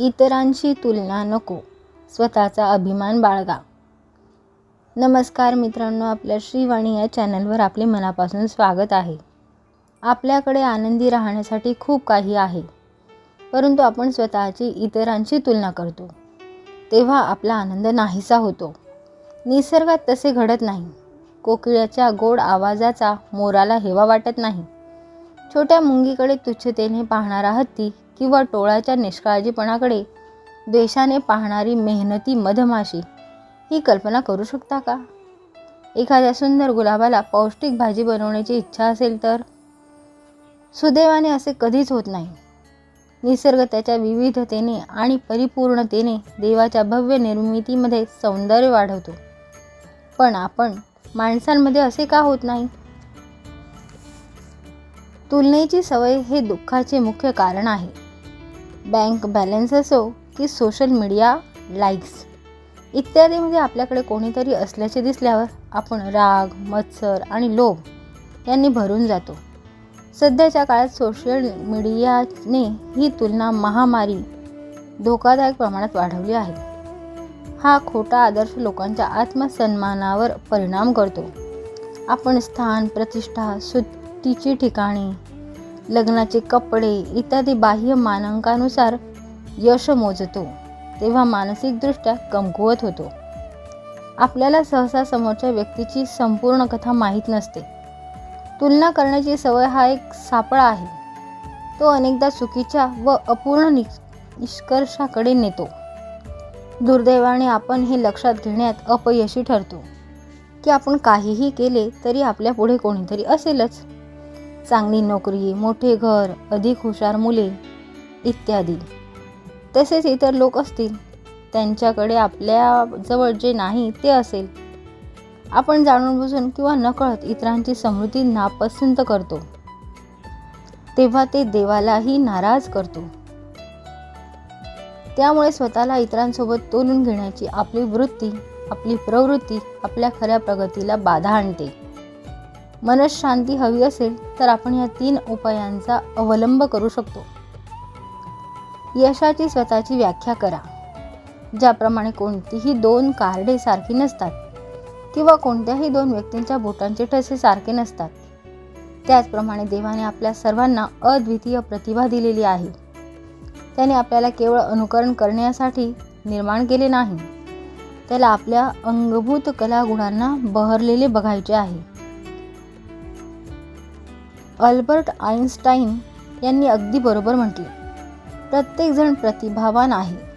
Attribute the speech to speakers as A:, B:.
A: इतरांशी तुलना नको. स्वतःचा अभिमान बाळगा. नमस्कार मित्रांनो आपल्या श्रीवाणी या चॅनलवर आपले मनापासून स्वागत आहे. आपल्याकडे आनंदी राहण्यासाठी खूप काही आहे परंतु आपण स्वतःची इतरांशी तुलना करतो. तेव्हा आपला आनंद नाहीसा होतो. निसर्गात तसे घडत नाही. कोकिळ्याच्या गोड आवाजाचा मोराला हेवा वाटत नाही. छोट्या मुंगीकडे तुच्छतेने पाहणारा हत्ती किंवा टोळाच्या निष्काळजीपणाकडे द्वेषाने पाहणारी मेहनती मधमाशी ही कल्पना करू शकता का? एखाद्या सुंदर गुलाबाला पौष्टिक भाजी बनवण्याची इच्छा असेल तर? सुदैवाने असे कधीच होत नाही. निसर्ग त्याच्या विविधतेने आणि परिपूर्णतेने देवाच्या भव्य निर्मितीमध्ये सौंदर्य वाढवतो. पण आपण माणसांमध्ये असे का होत नाही? तुलनेची सवय हे दुःखाचे मुख्य कारण आहे. बँक बॅलन्स असो की सोशल मीडिया लाईक्स इत्यादीमध्ये म्हणजे आपल्याकडे कोणीतरी असल्याचे दिसल्यावर आपण राग मत्सर आणि लोभ यांनी भरून जातो. सध्याच्या काळात सोशल मीडियाने ही तुलना महामारी धोकादायक प्रमाणात वाढवली आहे. हा खोटा आदर्श लोकांच्या आत्मसन्मानावर परिणाम करतो. आपण स्थान प्रतिष्ठा सुट्टीची ठिकाणे लग्नाचे कपडे इत्यादी बाह्य मानांकानुसार यश मोजतो तेव्हा मानसिकदृष्ट्या कमकुवत होतो. आपल्याला सहसा समोरच्या व्यक्तीची संपूर्ण कथा माहीत नसते. तुलना करण्याची सवय हा एक सापळा आहे. तो अनेकदा चुकीच्या व अपूर्ण नि निष्कर्षाकडे नेतो. दुर्दैवाने आपण हे लक्षात घेण्यात अपयशी ठरतो. की आपण काहीही केले तरी आपल्या पुढे कोणीतरी असेलच. चांगली नोकरी मोठे घर अधिक हुशार मुले इत्यादी. तसेच इतर लोक असतील त्यांच्याकडे आपल्याजवळ जे नाही ते असेल. आपण जाणून बुजून किंवा नकळत इतरांची समृद्धी नापसंत करतो. तेव्हा ते देवालाही नाराज करतो. त्यामुळे स्वतःला इतरांसोबत तोलून घेण्याची आपली वृत्ती आपली प्रवृत्ती आपल्या खऱ्या प्रगतीला बाधा आणते. मनशांती हवी असेल तर आपण या तीन उपायांचा अवलंब करू शकतो. यशाची स्वतःची व्याख्या करा. ज्याप्रमाणे कोणतीही दोन कार्डे सारखी नसतात किंवा कोणत्याही दोन व्यक्तींच्या बोटांचे ठसे सारखे नसतात. त्याचप्रमाणे देवाने आपल्या सर्वांना अद्वितीय प्रतिभा दिलेली आहे. त्याने आपल्याला केवळ अनुकरण करण्यासाठी निर्माण केले नाही. त्याला आपल्या अंगभूत कलागुणांना बहरलेले बघायचे आहे. अल्बर्ट आईन्स्टाईन यांनी अगदी बरोबर म्हटले. प्रत्येकजण प्रतिभावान आहे.